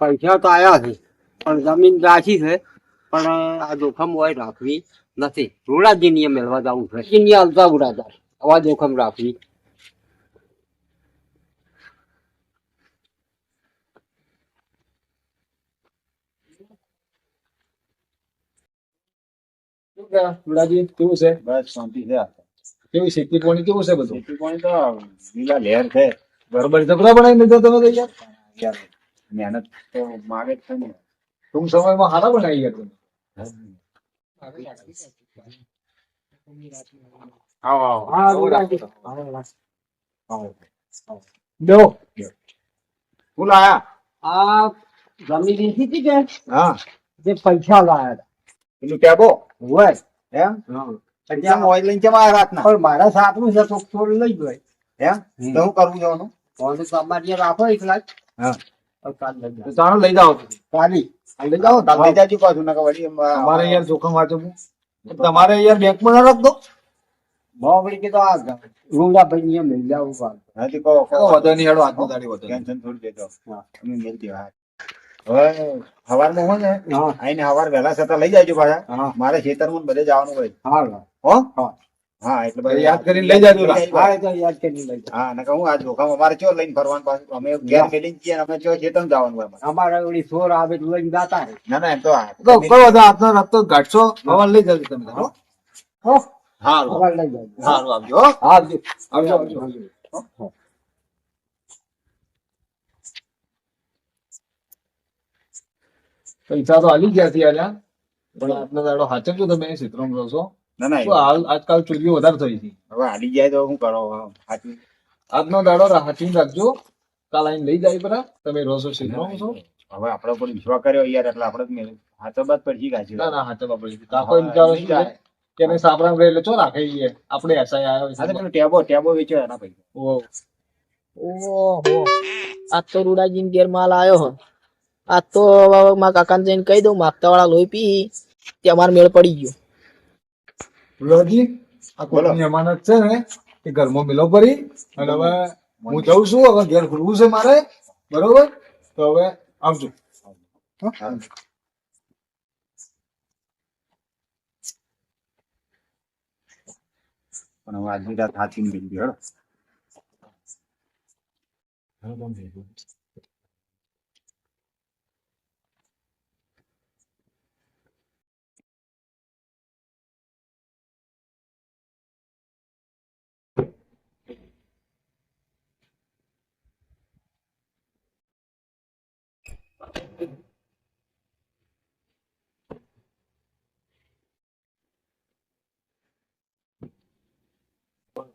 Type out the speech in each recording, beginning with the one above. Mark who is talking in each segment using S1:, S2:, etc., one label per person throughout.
S1: પૈસા તો આયા છે પણ જમીન રાખી છે પણ આ જોખમ હોય રાખવી નથી. રૂડાજી નિયમ મેળવા જવું છે. સિનિયર હાલતા ઉડાતા આવા જોખમ રાખવી.
S2: કેવું છે?
S3: બસ શાંતિ છે આ.
S2: કેવું ખેતી પાણી? કેવું છે બધું?
S3: ખેતી પાણી તો લીલા લહેર છે.
S2: બરોબર જબરા બનાવી લીધો તમે તો યાર?
S3: યાર, મહેનત તો માગે છે ને
S2: ટૂંક સમયમાં હારા બનાવી ગયા તમે.
S1: પૈસા લાયા હતા.
S3: પેલું ટેબો?
S1: હોય.
S3: એમ? ઓઇલ લઈને આયા રાતના?
S1: પણ મારા સાથનું છે તો થોડું લઈ ગયો.
S3: એમ? તો હું કરવું જવાનું
S1: ફોન તો અમારે ત્યાં રાખો એકલા લાખ.
S3: હા.
S1: તો કાલ લઈ જાઓ. કાલી
S3: લઈ જાઓ લઈ જાજો પાછું નકર વળી
S2: અમારે યાર જોખમ વાંચવું તમારે યાર બેંકમાં ના રાખતો
S1: બાવળી કે તો આ રૂડા ભાઈ નિયમ લઈ જાવું પાછું.
S3: હાથી કહો કહો.
S2: વધો નહીં હેડો હાથમાં દાડી વધો
S3: ટેન્શન થોડું દેતો અમે મેલતી હા. હવે સવારમાં હોય ને આઈને સવાર વહેલા છતાં લઈ જાજો પાછા. મારે ખેતરમાં બધે જવાનું હોય.
S1: હા
S3: હો?
S1: હા.
S3: હા એટલે
S2: યાદ કરીને લઈ જાજો
S1: હા એ યાદ કરીને લઈ
S3: હા નકર હું આજ જોખમ અમારે ચો લઈને ફરવાનું પાછું? અમે ઘેર મેલીને જઈએ અમે ચો ખેતરમાં જવાનું હોય અમારે.
S1: અમારે ઓલી સોર આવે લઈને જાતા રહે.
S3: ના ના એમ તો
S2: તો કોઈ વધો હાથનો રસ્તો હવા લઈ જજો તમે હો?
S1: હો?
S3: હારું.
S1: લઈ.
S3: હારું આવજો.
S1: આવજો.
S2: આવજો આવજો પૈસા તો હાલી ગયા છે યાર. પણ આજનો દાડો હાચવજો તમે ક્ષેત્રમાં રહો છો.
S3: ના ના
S2: આજકાલ ચોરીઓ વધારે થઈ
S3: હવે હાલી જાય તો કરો?
S2: આજનો દાડો રાખજો. કાલ આઈને લઈ જાય તમે રોસો ક્ષેત્રમાં છો
S3: હવે વિશ્વાસ કર્યો યાર એટલે આપડે તો મેળ- હાથો બાદ કાચી
S2: ના વિચારો શું કે એટલે ચો રાખે આપણે એસઆઈ આવ્યો
S3: હા તો ટેબો ટેબો વેચ્યો એના પૈસા.
S2: ઓહો
S4: તો રૂડાજી ઘેર માલ આવ્યો હો. આજ તો મારા કાકાને જઈને કહી દઉં માગતા વાળા લોહી પી. ત્યાં અમારે મેળ પડી ગયો.
S2: રોજી આ. કોઈની અમાનત છે ને એ ઘરમાં મિલો પડી અને હવે હું જઉં છું હવે ઘેર ખુલવું છે મારે. બરોબર? તો હવે આવજો.
S3: હા. પણ હવે આજની રાત હાથી મિલ ગયો?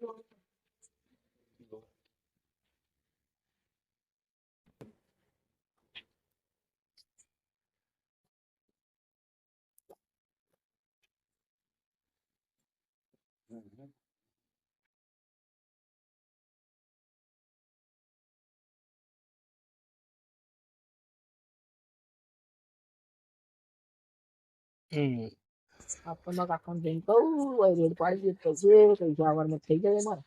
S3: જાઓ
S4: આપણને કાકાને જઈને કહું રેડ પાડી દે પછી કઈ જવારમાં થઈ જાય એમાં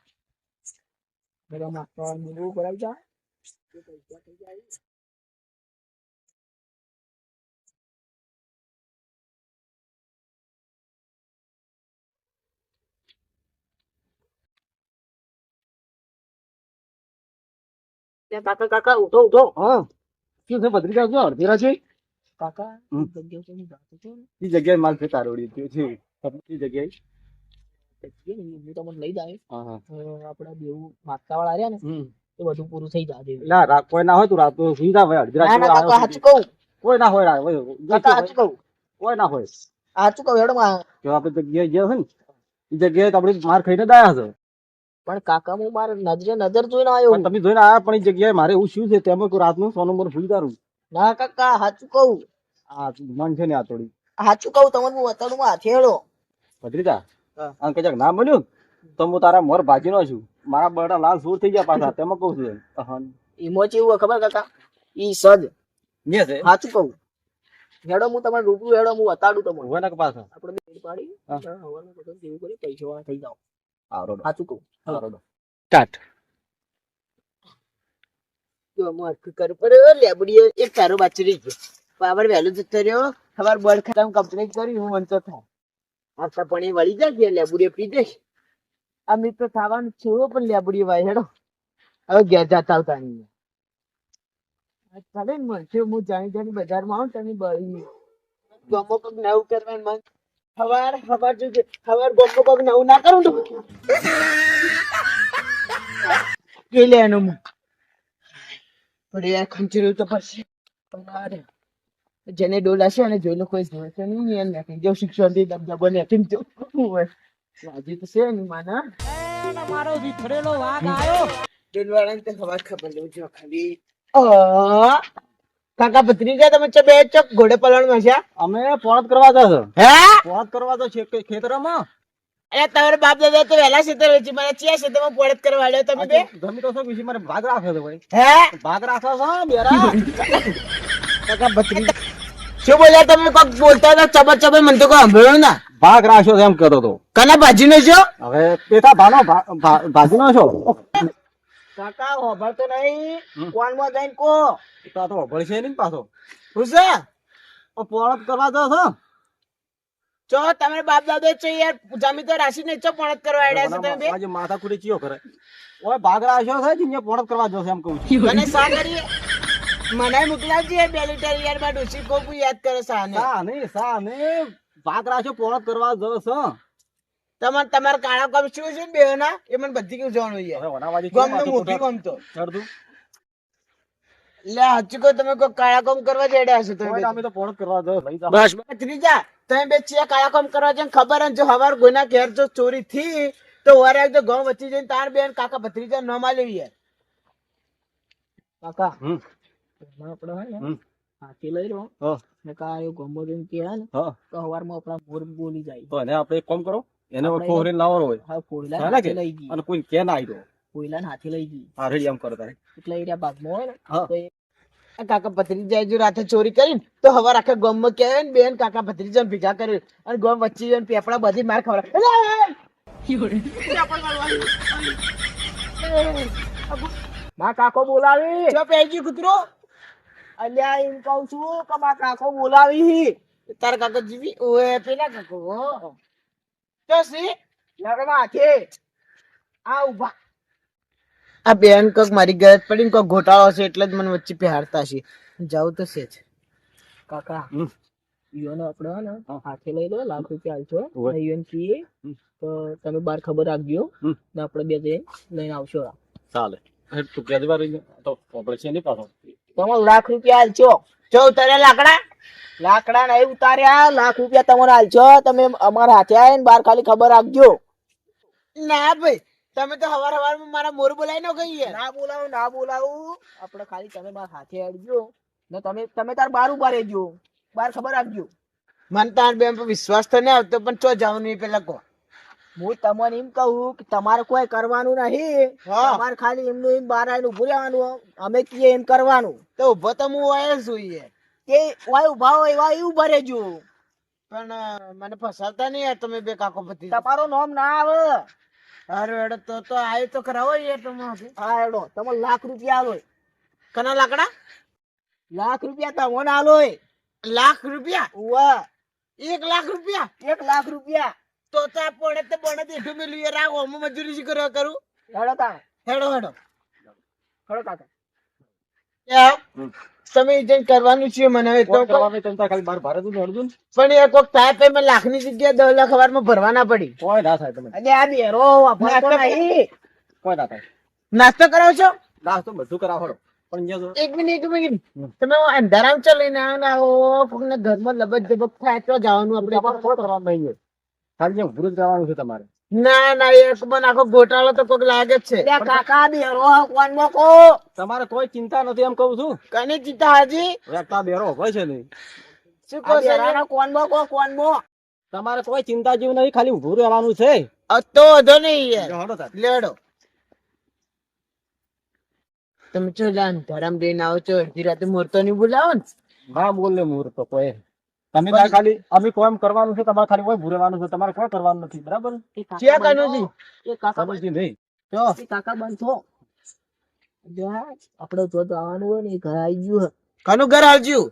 S4: બધા માપવા એવું કરાવી જા પૈસા થઈ જાય
S5: કાકા કાકા ઉઠો ઉઠો
S6: હા શું છે ભદ્રિકા જો અડધેરા છે
S5: કાકા
S6: એ જગ્યાએ માલ છે તારોડી છે. છે એ જગ્યાએ?
S5: હું તમને લઈ જાય આપડા બેવું માગતા વાળા રહ્યા ને એ બધું પૂરું થઈ જાય
S6: ના કોઈ ના હોય તું રાત સુઈ જા ભાઈ અડધી રાત આવ્યો
S5: કહું.
S6: કોઈ ના હોય
S5: સાચું કહું.
S6: કોઈ ના હોય.
S5: સાચું કહું હેડો
S6: જો આપણે જગ્યાએ ગયા હોય ને એ જગ્યાએ તો આપણે માર ખાઈને દાયા છે
S5: પણ કાકા હું મારે નજરે નજર જોઈને આવ્યો
S6: તમે જોઈને આયા પણ એ જગ્યાએ મારે એવું શું છે? તેમાં કોઈ રાતનું સો નંબર ભૂલી તારું
S5: ના કાકા સાચું કહું.
S6: આ મન છે ને આ થોડી.
S5: સાચું કહું તમને હું વતાડું માં હાથે હેડો
S6: ભત્રીજા
S5: હા.
S6: ના મળ્યું તો હું તારા મોર ભાજી નો છું. મારા બરડા લાલ સૂર થઈ ગયા પાછા તેમાં કહું છું અહં.
S5: ઈમો ચેવું હોય ખબર કાકા? ઈ સજ.
S6: ને છે?
S5: સાચું કહું. હેડો હું તમારે રૂબરૂ હેડો હું વતાડું તમને.
S6: હવે ના પાછા.
S5: આપણે બે પાડી.
S6: હા.
S5: હવાનું બધું જેવું કરી પૈસા થઈ જાવ
S6: આરોડો
S5: સાચું કહું.
S6: આરોડો
S1: સ્ટાર્ટ.
S5: જાણી બજારમાં આવું તમે બળી ગમો કોક નવું કરવાનું સવાર સવાર જો સવાર ગમો કોક નવું ના કરું તો. જોઈ પણ યાર ખંચર્યું તો પછી પણ જેને ડોલાશે અને જોઈ લો કોઈ જોશે નહીં યાર નાખી જો શિક્ષણથી દબદબો નાખી જો રાજી તો છે નહીં માના
S1: મારો વિથરેલો વાઘ આવ્યો
S5: ડોલવાળાને તો ખબર ખબર લેવું જો ખાલી. કાકા ભત્રીજા તમે ચો બે ચોક ઘોડે પલાણમાં છે?
S6: અમે પોણત કરવા જશે.
S5: હે?
S6: પોણત કરવા તો છે ખેતરમાં?
S5: અરે તમારે બાપ દાદા તો વહેલા ક્ષેત્ર વેચી મને ચિયા ક્ષેત્રમાં પોળત કરવા આવ્યો તમે બે.
S6: જમી તો શું વિશે મારે ભાગ રાખ્યો છે ભાઈ?
S5: હે?
S6: ભાગ રાખ્યો છે બેરા.
S5: કાકા ભત્રીજા શું બોલ્યા તમે? કોક બોલતા હતા ચબર ચબર મને તો કોઈ સાંભળ્યું ના.
S6: ભાગ રાખ્યો એમ કહેતો તો
S5: કના ભાજી નો છો?
S6: હવે પેટા ભાનો ભાજી નો છો?
S5: કાકા હોભળતો નહીં.
S6: હમ.
S5: કોણમાં જઈને કો
S6: તો આ તો ભળશે નહીં પાછો.
S5: હું છે?
S6: કરવા જશે
S5: ચો તમે બાપ દાદા છો યાર જમી તો રાશિ ને ચો પણ કરવા આડ્યા છે તમે બે?
S6: આજે માથા કુડી ચિયો કરે. ઓય ભાગ રાખ્યો છે અહીંયા પોણત કરવા જોશે એમ કહું છું.
S5: મને સા કરીએ મને મોકલાવજે બે લીટર યારમાં ડુસી કોપુ યાદ કરે સા ને
S6: સા નહીં. સા નહીં પોણત કરવા જોશે.
S5: તમાર તમાર કાળા કામ શું છે બે ના એ મને બધી કેવું જાણવું છે
S6: હવે
S5: ગમનું મોટી ગમ તો
S6: ચડતું?
S5: લે હાચું કહો તમે કોઈ કાળા કામ કરવા જડ્યા છો તમે
S6: અમે તો પોણત કરવા
S5: બસ બસ ત્રીજા. તમે બે ચિયા કાળા કામ કરવા જઈને ખબર જો હવાર ગોના ઘેર જો ચોરી થી તો વારે તો ગામ વચ્ચે જઈને તાર બેન કાકા ભત્રીજા ન માલ્યું યાર કાકા.
S6: હમ.
S5: આપણે હોય ને હાથી લઈ રહ્યો.
S6: હા.
S5: ને કાયો ગમો જઈને ને
S6: હા.
S5: તો હવારમાં આપણા મોર બોલી જાય.
S6: તો ને આપણે એક કામ કરો એને ખોરીને લાવવાનો હોય.
S5: હા
S6: કે?
S5: હાથે લઈ ગઈ.
S6: અને કોઈ કે ના આવ્યો
S5: કોયલા હાથે લઈ ગઈ.
S6: હા રેડી એમ કરતા
S5: એટલે એ રહ્યા ભાગમાં હોય ને તો કાકા ભત્રીજા જો રાતે ચોરી કરીને તો હવાર આખા ગામમાં કહે ને બેન કાકા ભત્રીજા ભેગા કરી અને ગમ વચ્ચે જઈને પેપડા બધી માર ખવડાવે માં કાકો બોલાવી. જો પેજી કૂતરો. અલ્યા એમ કહું છું કે માં કાકો બોલાવી તાર કાકા જીવી? ઓએ પેલા કાકો. તો સી લગમાં હાથે. આ ઊભા આ બેન કોક મારી ગરજ પડીને કોક ઘોટાળો છે એટલે જ મને વચ્ચે પહેરતા છે જાવું તો છે જ. કાકા
S6: હમ.
S5: આપણે ને. હાથે લઈ લો લાખ રૂપિયા આલશો યુએન
S6: હમ.
S5: તો તમે બાર ખબર રાખજો. ને આપણે બે જઈ લઈને આવશો.
S6: ચાલે. રહી તો પાછો
S5: તમારે લાખ રૂપિયા આલશો જો ઉતાર્યા લાકડા. લાકડા નહીં ઉતાર્યા લાખ રૂપિયા તમારે આલશો તમે અમારા હાથે આવીને બાર ખાલી ખબર રાખજો. ના ભાઈ તમે તો હવાર હવારમાં મારા મોર બોલાવી નો કહીએ ના બોલાવું ના બોલાવું. આપણે ખાલી તમે મારા સાથે આવજો ને તમે તમે તાર બાર ઊભા રહેજો. બાર ખબર રાખજો. મને તાર બેન પર વિશ્વાસ તો નહીં આવતો પણ ચો જવાનું નહીં પેલા કહો હું તમને એમ કહું કે તમારે કોઈ કરવાનું નહીં. તમારે ખાલી એમનું એમ બહાર આવીને ઉભું રહેવાનું. અમે કહીએ એમ કરવાનું. તો ઊભો તો હું હોય જોઈએ. તે વાય ઊભા હોય એવા એ ઊભા રહેજો. પણ મને ફસાતા નહીં યાર તમે બે કાકો પતિ તમારું નામ ના આવે. અરે એડો તો તો આય તો કરાવો યાર તમે હા એડો તમે લાખ રૂપિયા આલો કના લાકડા? લાખ રૂપિયા તમને આલો લાખ રૂપિયા? વાહ એક લાખ રૂપિયા? એક લાખ રૂપિયા. તો તો આ પડે તો બને દેઠું મેલું યાર આ ઓમાં મજૂરી શી કરવા કરું? હેડો તા. હેડો હેડો. હેડો કાકા. તમે જઈને કરવાનું છે મને હવે તો
S6: કરવાનું તમ ખાલી બાર ભારતનું અર્જુન.
S5: પણ એ કોક થાય તો લાખની જગ્યાએ 10 લાખ વારમાં ભરવાના પડી.
S6: કોઈ ના થાય તમે.
S5: અરે આ બેરો વાપરતો નહીં.
S6: કોઈ ના થાય.
S5: નાસ્તો કરાવ છો?
S6: નાસ્તો બધું કરાવો. પણ
S5: એક મિનિટ એક મિનિટ. તમે અંધારામ ચો લઈને આવો ના આવો કોકને ઘરમાં લબક દબક થાય તો જવાનું આપણે.
S6: કોણ કરવાનું નહીં ખાલી અહીંયા ઊભું જ છે તમારે.
S5: ના ના એક બન આખો ગોટાળો તો કોક લાગે જ છે. કાકા બેરો કોણ મોકો.
S6: તમારે કોઈ ચિંતા નથી એમ કહું છું.
S5: કની ચિંતા હાજી.
S6: એકતા બેરો હોય છે નહીં
S5: શું કહો છો? કોણ મોકો કોણ મો
S6: તમારે કોઈ ચિંતા જેવું નહીં ખાલી ઊભું રહેવાનું છે.
S5: તો વધો નહીં. લેડો તમે ચો જાન ધરમ દઈને આવો છો અડધી રાતે મોરતો નહીં બોલાવો ને?
S6: હા બોલે ને કોઈ. તમે તાર ખાલી અમે કોઈ કરવાનું છે તમારે ખાલી કોઈ ઊભું છે તમારે કોઈ કરવાનું નથી બરાબર? સમજી નહીં.
S5: જો કાકા તો આવવાનું હોય ને એ ઘર આવી ગયું કનું ઘર હાલજ્યું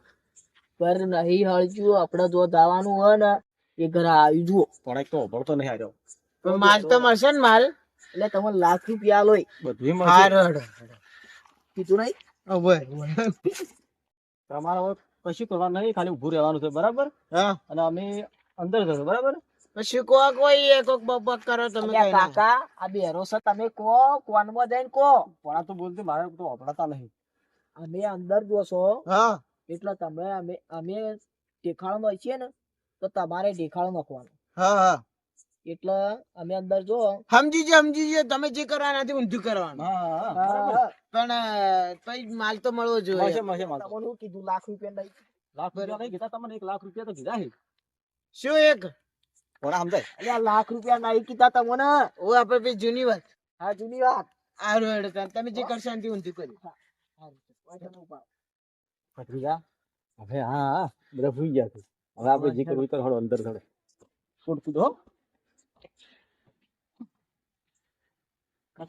S5: ઘર નહીં હાલજ્યું આપડે તો આવવાનું હોય ને એ ઘર આવી જુઓ.
S6: પણ એક તો ભળતો નહીં આવ્યો
S5: માલ તો. મળશે ને માલ. એટલે તમે લાખ રૂપિયા લોય.
S6: બધું
S5: કીધું નહીં?
S6: તમારે હવે કશું કરવાનું નહીં ખાલી ઉભું રહેવાનું છે બરાબર?
S5: હા.
S6: અને અમે અંદર જશું બરાબર?
S5: પછી કો કોઈ એક બબક કરો તમે કાકા આ બેરો છે તમે કો કોનમાં જઈને કો
S6: પણ આ તો બોલતી મારે તો વપરાતા નહીં.
S5: અમે અંદર જોશો હા. એટલે તમે અમે અમે દેખાડો માં છીએ ને તો તમારે દેખાડ નાખવાનું હા હા. એટલે અમે અંદર જો સમજી જે સમજી જે તમે જે કરવાના નથી ઊંધું કરવાનું.
S6: હા હા.
S5: પણ પછી માલ તો મળવો જોઈએ. તમને કીધું લાખ રૂપિયા લઈ
S6: લાખ રૂપિયા નહીં કીધા તમને એક લાખ રૂપિયા તો કીધા છે.
S5: શું એક?
S6: પણ
S5: સમજાય? આ લાખ રૂપિયા નહીં કીધા તમને. ઓ આપણે પછી જૂની વાત. હા જૂની વાત. હારું હેડો તમે જે કરશો એનાથી ઊંધું કરી.
S6: ભત્રીજા હવે હા હા બધા ભૂઈ ગયા છે. હવે આપણે જે કરવું તો હળો અંદર થડો કૂદ હા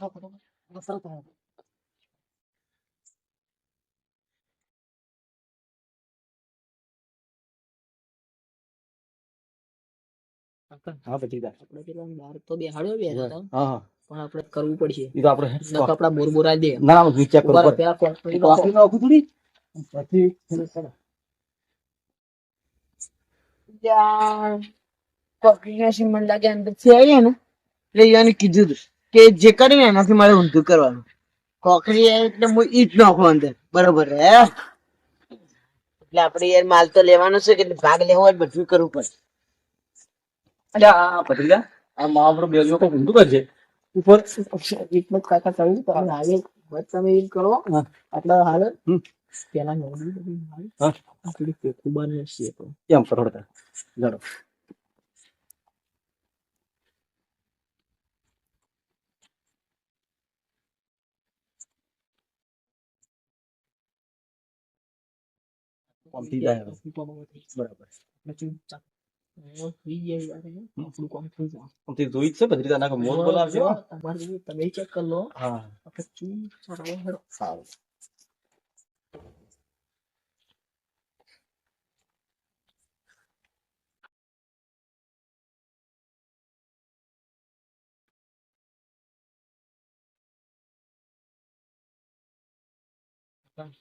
S6: હા
S5: પણ આપણે કરવું પડશે
S6: એ તો આપણે
S5: બોર બોરા દે
S6: ના ના કોફી પછી
S5: ત્યાં પકડીને સી મને ને કીધું હતું કે જે કર્યું એનાથી મારે ઊંધું કરવાનું. કોકરી આવે એટલે હું ઈટ નાખો અંદર. બરોબર હે? એટલે આપણે યાર માલ તો લેવાનો છે કે ભાગ લેવો હોય તો બધું કરવું પડે.
S6: અલ્યા આ ભત્રીજા આ માવડો બે લોકો ઊંધું કરજે. ઉપર
S5: એકમત કાકા કહ્યું તમે હાલે. બસ તમે એમ કરો.
S6: હા.
S5: આટલા હાલે. પેલા નોંધી.
S6: હા.
S5: આપણી પેકું છે તો.
S6: એમ કરો હળો તાર. લડો જાય હવે. બરાબર મોત બોલાવજો
S5: તમે ચેક કરી લો
S6: હા. સારું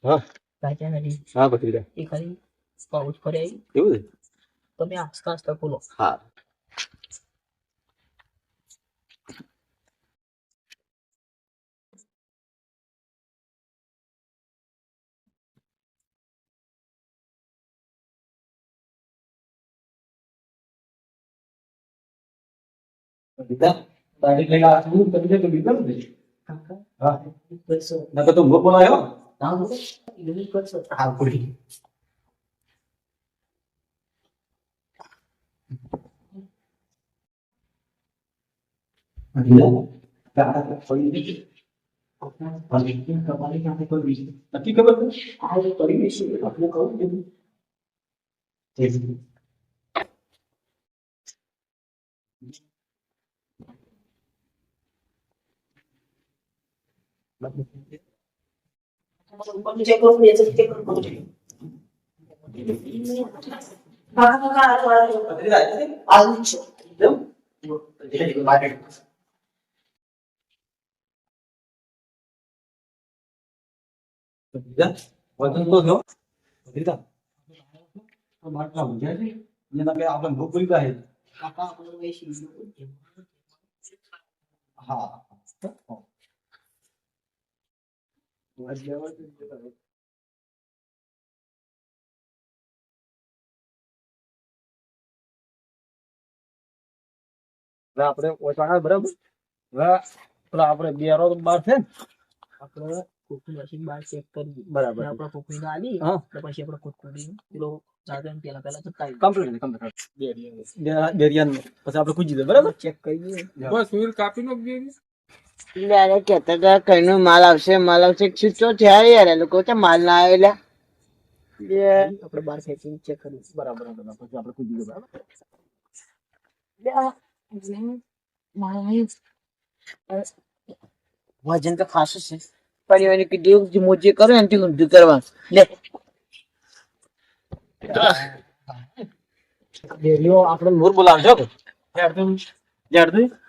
S6: હા
S5: રાજા નથી
S6: હા ભત્રીજા
S5: એ ખાલી પાઉચ ફરે આવી
S6: એવું છે?
S5: તમે આસપાસ તો બોલો
S6: હા. દાઢી લઈને આ શું કરી દે તો બીજું
S5: કાકા
S6: હા.
S5: કરશો
S6: નકર તો ઊંઘો બોલાયો
S5: ના e de vez
S6: em quando você vai ficar rápido. Obrigado.
S4: વજન તો જો દીધા તો બાટલા ઊંઘ્યા છે અને તમે આપણે ભૂખ હા આપણે ઓછાણા બરાબર હવે પેલા આપણે બેરો તો બાર છે ને
S5: આપણે કોકનું મશીન બહાર ચેક કરીએ
S4: બરાબર
S5: અને આપણે કોકની ના આલી
S4: હા.
S5: તો પછી આપણે કોકની પેલો સાધન પેલા પેલા જતા આવીએ.
S4: કમ્પ્લીટ છે કમ્પ્લીટ બેરિયાન પછી આપણે કૂજી દે બરાબર
S5: ચેક કરીએ
S6: બસ સુર કાપી નો
S5: યાર કેતા હતા કઈનો માલ આવશે માલ આવશે. છૂટો થયા યાર લોકો તો માલ ના આવે એટલે આપણે બહાર ખેંચીને ચેક કરી
S4: બરાબર બરાબર. પછી આપણે કૂજી દે બરાબર
S5: વજન તો ખાસું છે. પણ એને કીધું જે મોજે કરો એનાથી ઊંધું કરવા. લે.
S4: આપણે મોર બોલાવજો. કે ઝાડતું ઝાડતું
S5: ભાઈ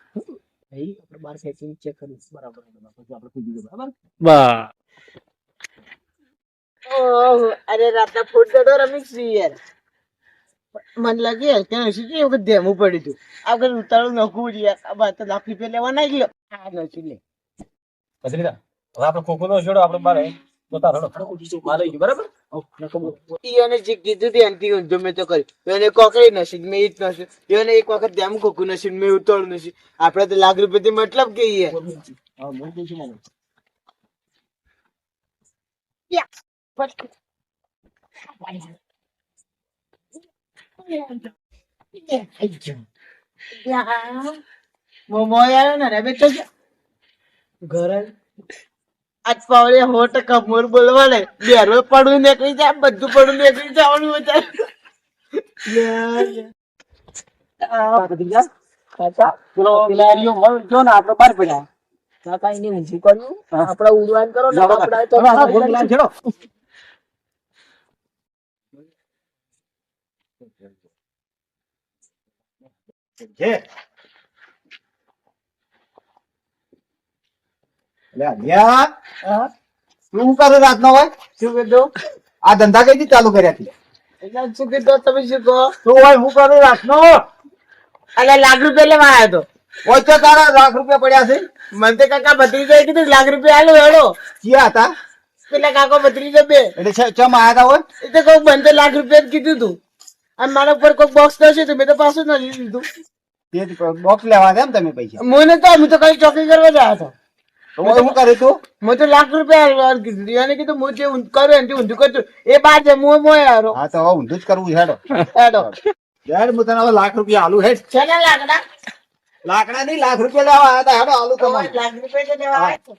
S5: આપણે ચેક
S4: બરાબર. પછી બરાબર
S5: ઓહો અરે રાતના ફૂટ દડો રમી યાર. મને લાગે કે હશે કે વખત ધેમું પડ્યું હતું આ વખત ઉતારું નખું જ યાર. આ બાર તો લાખ રૂપિયા લેવા ના ગયો આ નથી લે
S4: પછી લીધા. હવે આપણે કોકોનો છોડો આપણે બારે
S5: એને જે કીધું એનાથી ઊંધો મેં તો કર્યું એને કોકડી નસીબ મેં ઈ નસીબ. એને એક વખત કોકું નસીબ મેં ઉતારું નસીબ. આપડે તો લાખ રૂપિયા મતલબ કે મોમો આવ્યો ને રે બેટો ઘરે. આજ પાવડે સો ટકા મોર બોલવા ને બેરો પડવું નીકળી જાય, બધું પડવું નીકળી જવાનું બધા
S4: પેલો પેલારીઓ મળ જો ને આપણે બહાર પડ્યા
S5: કાકા એને ઊંધું કર્યું આપડે ઉડવાન કરો ને
S4: બરાબર.
S5: આપડે તો
S4: હવે આ ભૂખ લાગે છેડો
S3: છે લે અલ્યા
S5: હા?
S3: શું કરે રાતનો હોય
S5: શું કીધું?
S3: આ ધંધા કઈથી ચાલુ કર્યા
S5: એટલે શું કીધું તમે શું કહો?
S3: શું હોય હું કરું રાતનો?
S5: અલે લાખ રૂપિયા લેવા આવ્યો તો.
S3: ઓછો તારા લાખ રૂપિયા પડ્યા છે?
S5: મને તો કાકા ભત્રીજો કીધું લાખ રૂપિયા આલો હેડો.
S3: ક્યાં હતા?
S5: પેલા કાકો ભત્રીજો બે.
S3: એટલે ચમ આયા હતા હોય?
S5: એ તો મને બંધ લાખ રૂપિયા જ કીધું તું. અને મારા ઉપર કોઈક બોક્સ થશે તો મેં તો પાછું નથી લીધું
S3: તે બોક્સ લેવા હતા એમ તમે પૈસા.
S5: મને તો અમે તો કઈ ચોકી કરવા જયા હતો.
S3: તો હું તું તો?
S5: લાખ રૂપિયા એને કીધું હું જે કરું એનાથી ઊંધું કરતું એ બાર છે હું મોય હારો.
S3: હા તો ઊંધું જ કરવું હેડો.
S5: હેડો.
S3: યાર હું તને હવે લાખ રૂપિયા આલુ હેડ.
S5: છે ને લાકડા?
S3: લાકડા નહીં લાખ રૂપિયા લેવા આયા હતા. હેડો આલુ
S5: તો લાખ રૂપિયા લેવા આવ્યો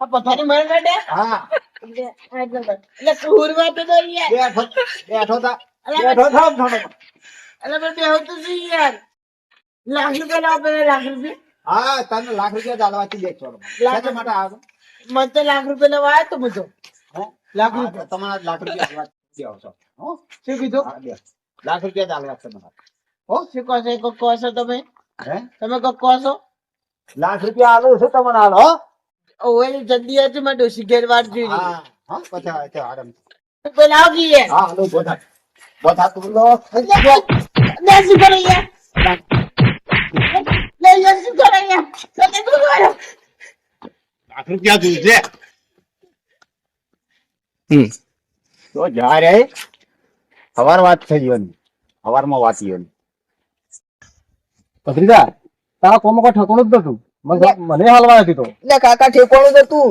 S5: આ પથારી મર બેઠે
S3: હા.
S5: એટલે તું હુરવા તો યાર.
S3: બેઠો બેઠો તા બેઠો થા થોડો
S5: એટલે મેં તો યાર. લાખ રૂપિયા લાવો લાખ રૂપિયા.
S3: હા તને લાખ રૂપિયા ચાલવાથી છોડો
S5: લાખ
S3: માટે આવ્યો
S5: મને તો લાખ રૂપિયા લેવા આવ્યો તો બધો? લાખ રૂપિયા
S3: તમારા લાખ રૂપિયા ચાલવા દેવો છો હો?
S5: શું કીધું
S3: લાખ રૂપિયા ચાલવા તમારા હો
S5: શું કહો છો કોક કહો છો તમે
S3: હે
S5: તમે કોક કહો છો
S3: લાખ રૂપિયા આલો છે તમને હો
S5: ઓવે જલ્દી હતી માં ડોસી ઘેર જોઈ
S3: હા હા પછી આવે આરામ
S5: પેલા આવ ગઈ
S3: હા હાલો બોધા બોધા તું લો
S5: લે કરે યાર લે યાર શું કરે યાર તમે શું કરો
S3: લાખ રૂપિયા જોઈશે તો જા રે. સવાર વાત થઈ ગયો સવારમાં વાત ગયો
S4: ભત્રીજા તારા કોમો કોઈ ઠકોણું જ નતું. મને મને હાલવા નથી તો.
S5: લે કાકા ઠેકોણું તો તું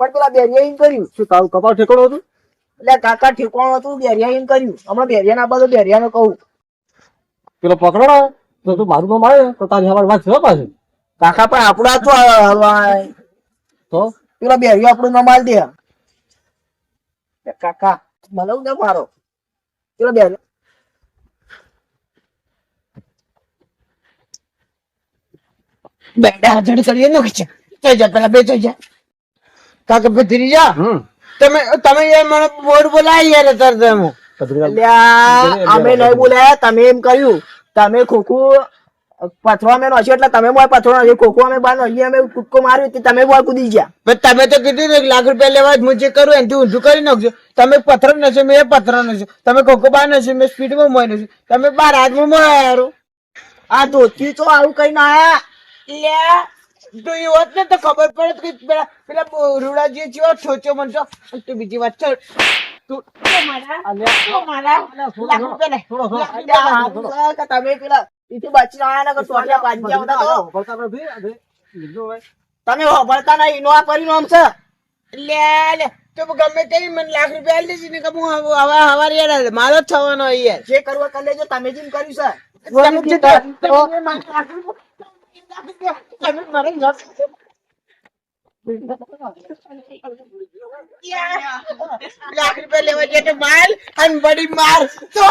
S5: પણ પેલા બેરિયા ઇન કર્યું.
S4: શું તારું કપાળ ઠેકોણું હતું?
S5: એટલે કાકા ઠેકોણું હતું બેરિયા ઇન કર્યું. હમણાં બેરિયા ના બાજુ બેરિયા નું કહું.
S4: પેલો પકડો તો તું મારું નામ આવે તો તારી હવાર વાત છે પાછું.
S5: કાકા પણ આપણા તો હલવાય.
S4: તો
S5: પેલા બેરિયો આપણું નામ આલ દે. કાકા મને ને મારો? પેલો બેરિયો બેડા હાજર કરીએ નો કે છે? જા પેલા બેચો જા. કાકા ભત્રી જા. તમે તમે યાર મને બોર્ડ બોલાય યાર તર તમે અમે નહીં બોલાયા તમે એમ કહ્યું તમે ખોખું
S4: પથરો અમે નોશ્યો એટલે તમે બોય પથરો નોશ્યો કોકો અમે બાર નોશ્યો અમે કૂદકો માર્યો તે તમે બોય કૂદી ગયા.
S5: પણ તમે તો કીધું એક લાખ રૂપિયા લેવા જ મુજે કરું એનથી ઊંધું કરી નાખજો. તમે પથરો નશો મેં પથરો નશો તમે કોકો બાર નશો મેં સ્પીડમાં મોય નશો તમે બાર હાથમાં મોય યારો
S4: આ ધોતી તો આવું કઈ ના આયા?
S5: લે. તો એ હોત ને તો ખબર પડે કે પેલા પેલા રૂડાજી જેવા છોચો મને તો બીજી વાત
S4: છે તમે પેલા ઈથી બચી આયા ને સોટિયા પાડી ગયા તો.
S6: પડતા નથી આજે લીધો હોય.
S4: તમે હોભળતા નહીં નો આ પરિણામ છે.
S5: લે લે તો ગમે તે મને લાખ રૂપિયા આલી દેજે કે હું હવે હવે યાર મારો જ થવાનો યાર.
S4: જે કરવું કરી લેજો તમે જેમ કર્યું છે.
S5: તમે જે તમે મને લાખ રૂપિયા- તમે મારે લાખ લાખ રૂપિયા લેવા જઈએ માલ અને બડી માર. તો